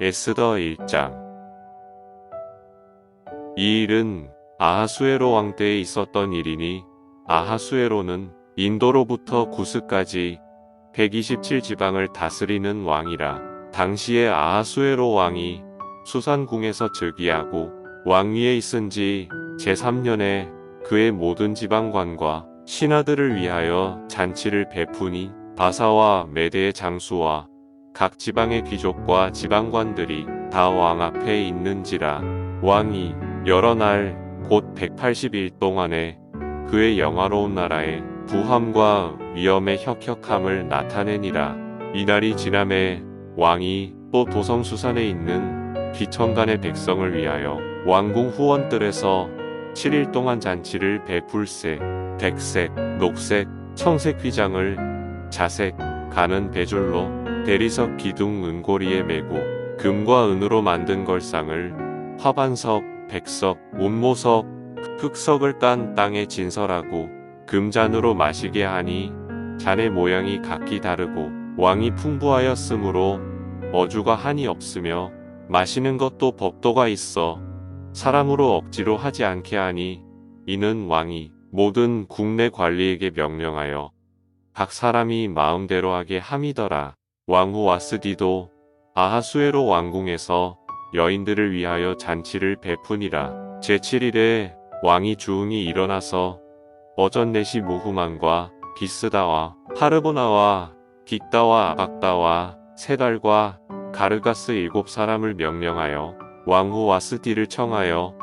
에스더 1장. 이 일은 아하수에로 왕 때에 있었던 일이니 아하수에로는 인도로부터 구스까지 127 지방을 다스리는 왕이라 당시에 아하수에로 왕이 수산궁에서 즉위하고 왕위에 있은 지 제3년에 그의 모든 지방관과 신하들을 위하여 잔치를 베푸니 바사와 메대의 장수와 각 지방의 귀족과 지방관들이 다 왕 앞에 있는지라 왕이 여러 날 곧 180일 동안에 그의 영화로운 나라에 부함과 위엄의 혁혁함을 나타내니라. 이날이 지남에 왕이 또 도성 수산에 있는 기천간의 백성을 위하여 왕궁 후원들에서 7일 동안 잔치를 베풀세 백색, 녹색, 청색 휘장을 자색, 가는 배줄로 대리석 기둥 은고리에 메고 금과 은으로 만든 걸상을 화반석, 백석, 온모석, 흑석을 깐 땅에 진설하고 금잔으로 마시게 하니 잔의 모양이 각기 다르고 왕이 풍부하였으므로 어주가 한이 없으며 마시는 것도 법도가 있어 사람으로 억지로 하지 않게 하니 이는 왕이 모든 국내 관리에게 명령하여 각 사람이 마음대로 하게 함이더라. 왕후 와스디도 아하수에로 왕궁에서 여인들을 위하여 잔치를 베푸니라. 제7일에 왕이 주웅이 일어나서 어전넷이 무후만과 비스다와 하르보나와 깃다와 아박다와 세달과 가르가스 일곱 사람을 명령하여 왕후 와스디를 청하여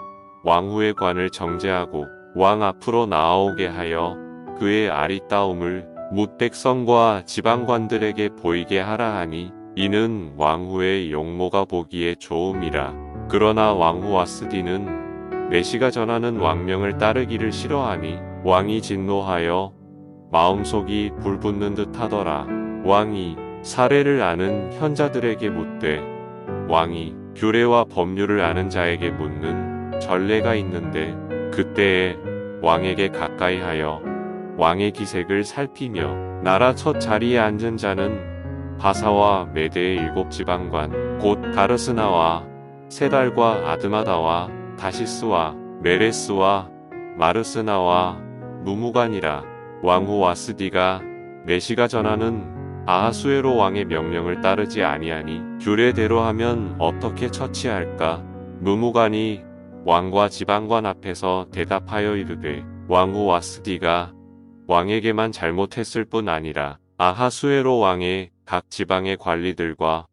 왕후의 관을 정제하고 왕 앞으로 나아오게 하여 그의 아리따움을 뭇 백성과 지방관들에게 보이게 하라 하니 이는 왕후의 용모가 보기에 좋음이라. 그러나 왕후 와 스디는 메시가 전하는 왕명을 따르기를 싫어하니 왕이 진노하여 마음속이 불붙는 듯 하더라. 왕이 사례를 아는 현자들에게 묻되 왕이 규례와 법률을 아는 자에게 묻는 전례가 있는데 그때에 왕에게 가까이 하여 왕의 기색을 살피며 나라 첫 자리에 앉은 자는 바사와 메대의 일곱 지방관 곧 가르스나와 세달과 아드마다와 다시스와 메레스와 마르스나와 무무간이라 왕후 와스디가 메시가 전하는 아하수에로 왕의 명령을 따르지 아니하니 규례대로 하면 어떻게 처치할까? 무무간이 왕과 지방관 앞에서 대답하여 이르되 왕후 와스디가 왕에게만 잘못했을 뿐 아니라 아하수에로 왕의 각 지방의 관리들과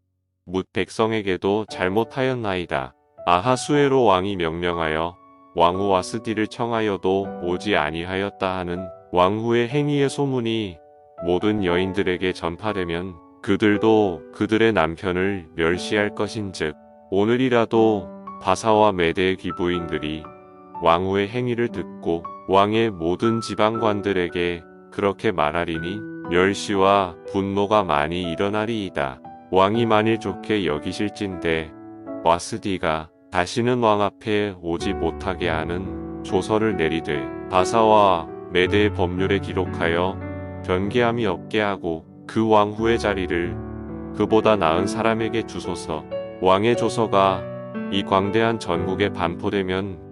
뭇 백성에게도 잘못하였나이다. 아하수에로 왕이 명령하여 왕후 와 스디를 청하여도 오지 아니하였다 하는 왕후의 행위의 소문이 모든 여인들에게 전파되면 그들도 그들의 남편을 멸시할 것인즉 오늘이라도 바사와 메대의 귀부인들이 왕후의 행위를 듣고 왕의 모든 지방관들에게 그렇게 말하리니 멸시와 분노가 많이 일어나리이다. 왕이 만일 좋게 여기실진데 와스디가 다시는 왕 앞에 오지 못하게 하는 조서를 내리되 바사와 메대의 법률에 기록하여 변개함이 없게 하고 그 왕후의 자리를 그보다 나은 사람에게 주소서 왕의 조서가 이 광대한 전국에 반포되면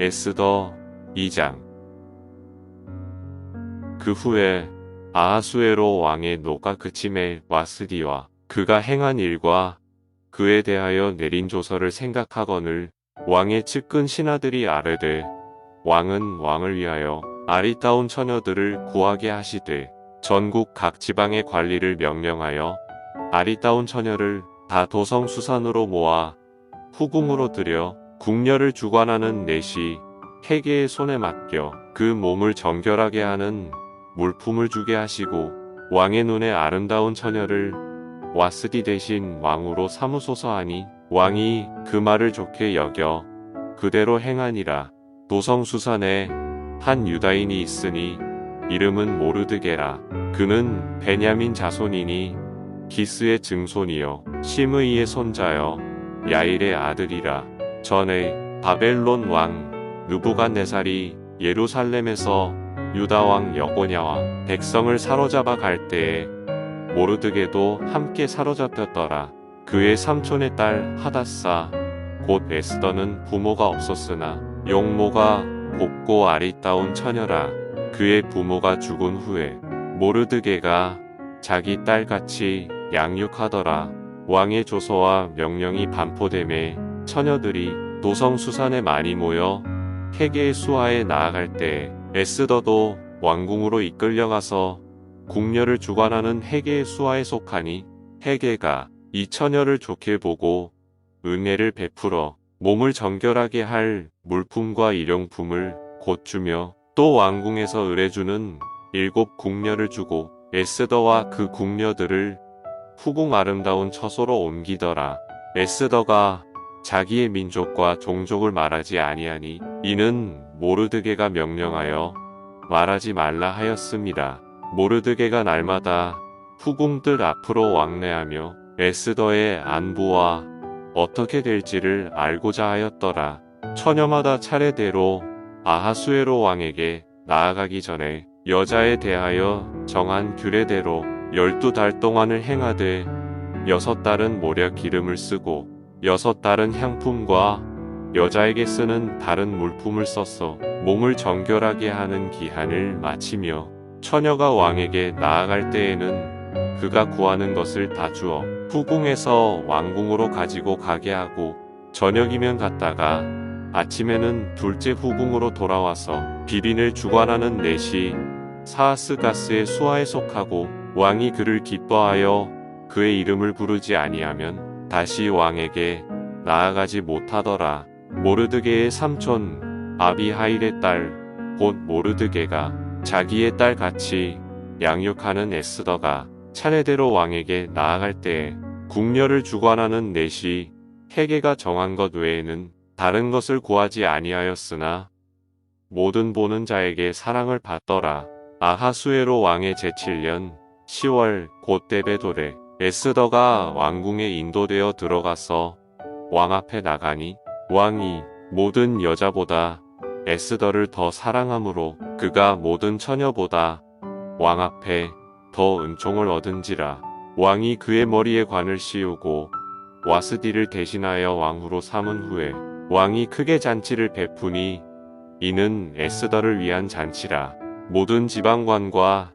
에스더 2장. 그 후에 아하수에로 왕의 노가 그침에 와스디와 그가 행한 일과 그에 대하여 내린 조서를 생각하거늘 왕의 측근 신하들이 아뢰되 왕은 왕을 위하여 아리따운 처녀들을 구하게 하시되 전국 각 지방의 관리를 명령하여 아리따운 처녀를 다 도성 수산으로 모아 후궁으로 들여 궁녀를 주관하는 넷이 해계의 손에 맡겨 그 몸을 정결하게 하는 물품을 주게 하시고 왕의 눈에 아름다운 처녀를 와스디 대신 왕으로 삼으소서 하니 왕이 그 말을 좋게 여겨 그대로 행하니라. 도성수산에 한 유다인이 있으니 이름은 모르드게라. 그는 베냐민 자손이니 기스의 증손이요 시므이의 손자여 야일의 아들이라. 전에 바벨론 왕 느부갓네살이 예루살렘에서 유다 왕 여고냐와 백성을 사로잡아 갈 때에 모르드게도 함께 사로잡혔더라. 그의 삼촌의 딸 하다사 곧 에스더는 부모가 없었으나 용모가 곱고 아리따운 처녀라. 그의 부모가 죽은 후에 모르드게가 자기 딸같이 양육하더라. 왕의 조서와 명령이 반포됨에 처녀들이 도성수산에 많이 모여 헤게의 수하에 나아갈 때 에스더도 왕궁으로 이끌려가서 궁녀를 주관하는 헤게의 수하에 속하니 헤게가 이 처녀를 좋게 보고 은혜를 베풀어 몸을 정결하게 할 물품과 일용품을 곧 주며 또 왕궁에서 의뢰주는 일곱 궁녀를 주고 에스더와 그 궁녀들을 후궁 아름다운 처소로 옮기더라. 에스더가 자기의 민족과 종족을 말하지 아니하니 이는 모르드게가 명령하여 말하지 말라 하였습니다. 모르드게가 날마다 후궁들 앞으로 왕래하며 에스더의 안부와 어떻게 될지를 알고자 하였더라. 처녀마다 차례대로 아하수에로 왕에게 나아가기 전에 여자에 대하여 정한 규례대로 열두 달 동안을 행하되 여섯 달은 모략 기름을 쓰고 여섯 달은 향품과 여자에게 쓰는 다른 물품을 써서 몸을 정결하게 하는 기한을 마치며 처녀가 왕에게 나아갈 때에는 그가 구하는 것을 다 주어 후궁에서 왕궁으로 가지고 가게 하고 저녁이면 갔다가 아침에는 둘째 후궁으로 돌아와서 비린을 주관하는 넷이 사하스가스의 수하에 속하고 왕이 그를 기뻐하여 그의 이름을 부르지 아니하면 다시 왕에게 나아가지 못하더라. 모르드게의 삼촌 아비하일의 딸 곧 모르드게가 자기의 딸 같이 양육하는 에스더가 차례대로 왕에게 나아갈 때에 궁녀를 주관하는 넷이 헤게가 정한 것 외에는 다른 것을 구하지 아니하였으나 모든 보는 자에게 사랑을 받더라. 아하수에로 왕의 제7년 10월 곧 데베돌에 에스더가 왕궁에 인도되어 들어가서 왕 앞에 나가니 왕이 모든 여자보다 에스더를 더 사랑하므로 그가 모든 처녀보다 왕 앞에 더 은총을 얻은지라. 왕이 그의 머리에 관을 씌우고 와스디를 대신하여 왕후로 삼은 후에 왕이 크게 잔치를 베푸니 이는 에스더를 위한 잔치라. 모든 지방관과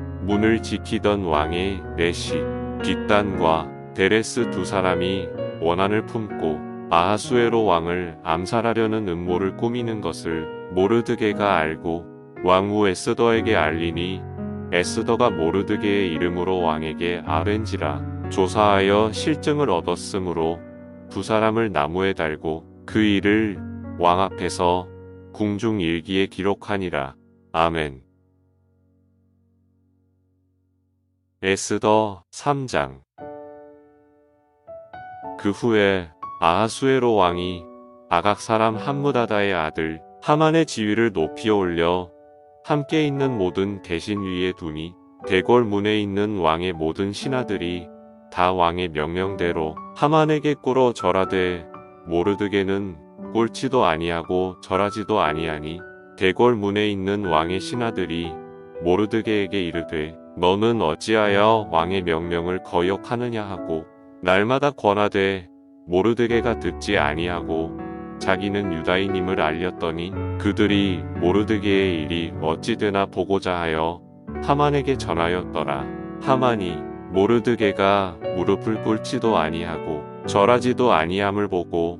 문을 지키던 왕의 넷이 빅단과 데레스 두 사람이 원한을 품고 아하수에로 왕을 암살하려는 음모를 꾸미는 것을 모르드게가 알고 왕후 에스더에게 알리니 에스더가 모르드게의 이름으로 왕에게 아벤지라 조사하여 실증을 얻었으므로 두 사람을 나무에 달고 그 일을 왕 앞에서 궁중 일기에 기록하니라. 아멘. 에스더 3장. 그 후에 아하수에로 왕이 아각 사람 함무다다의 아들 하만의 지위를 높이 올려 함께 있는 모든 대신 위에 두니 대궐 문에 있는 왕의 모든 신하들이 다 왕의 명령대로 하만에게 꿇어 절하되 모르드게는 꼴치도 아니하고 절하지도 아니하니 대궐 문에 있는 왕의 신하들이 모르드게에게 이르되 너는 어찌하여 왕의 명령을 거역하느냐 하고 날마다 권하되 모르드게가 듣지 아니하고 자기는 유다인임을 알렸더니 그들이 모르드게의 일이 어찌 되나 보고자 하여 하만에게 전하였더라. 하만이 모르드게가 무릎을 꿇지도 아니하고 절하지도 아니함을 보고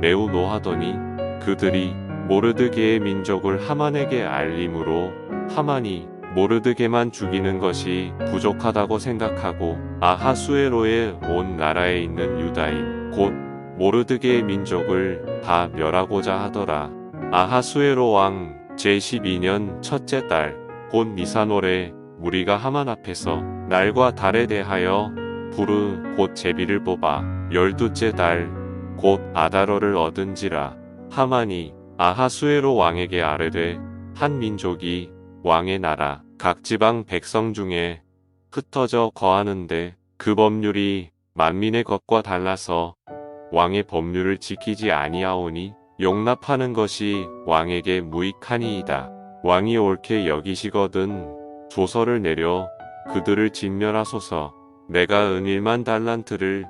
매우 노하더니 그들이 모르드게의 민족을 하만에게 알림으로 하만이 모르드게만 죽이는 것이 부족하다고 생각하고 아하수에로의 온 나라에 있는 유다인 곧 모르드게의 민족을 다 멸하고자 하더라. 아하수에로 왕 제12년 첫째 달 곧 니사노래 무리가 하만 앞에서 날과 달에 대하여 부르 곧 제비를 뽑아 열두째 달 곧 아다러를 얻은지라 하만이 아하수에로 왕에게 아뢰되 한 민족이 왕의 나라 각 지방 백성 중에 흩어져 거하는데 그 법률이 만민의 것과 달라서 왕의 법률을 지키지 아니하오니 용납하는 것이 왕에게 무익하니이다. 왕이 옳게 여기시거든 조서를 내려 그들을 진멸하소서 내가 은일만 달란트를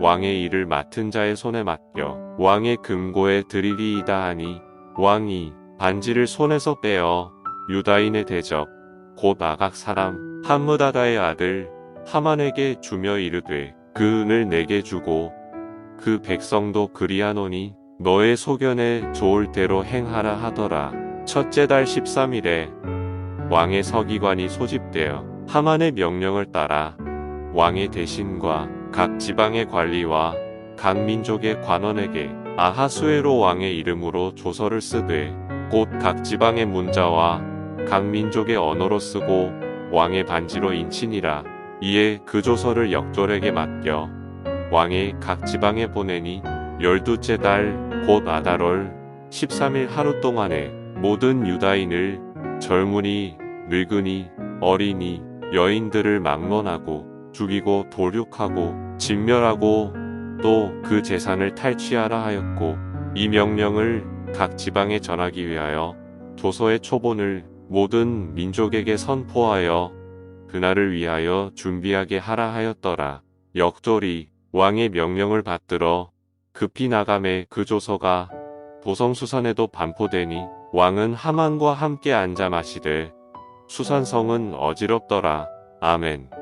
왕의 일을 맡은 자의 손에 맡겨 왕의 금고에 드리리이다 하니 왕이 반지를 손에서 빼어 유다인의 대적 곧 아각 사람 함무다다의 아들 하만에게 주며 이르되 그 은을 내게 주고 그 백성도 그리하노니 너의 소견에 좋을 대로 행하라 하더라. 첫째 달 13일에 왕의 서기관이 소집되어 하만의 명령을 따라 왕의 대신과 각 지방의 관리와 각 민족의 관원에게 아하수에로 왕의 이름으로 조서를 쓰되 곧 각 지방의 문자와 각 민족의 언어로 쓰고 왕의 반지로 인치니라 이에 그 조서를 역졸에게 맡겨 왕의 각 지방에 보내니 열두째 달 곧 아달월 13일 하루 동안에 모든 유다인을 젊은이 늙은이 어린이 여인들을 막론하고 죽이고 도륙하고 진멸하고 또 그 재산을 탈취하라 하였고 이 명령을 각 지방에 전하기 위하여 조서의 초본을 모든 민족에게 선포하여 그날을 위하여 준비하게 하라 하였더라. 역졸이 왕의 명령을 받들어 급히 나감에 그 조서가 도성수산에도 반포되니 왕은 하만과 함께 앉아 마시되 수산성은 어지럽더라. 아멘.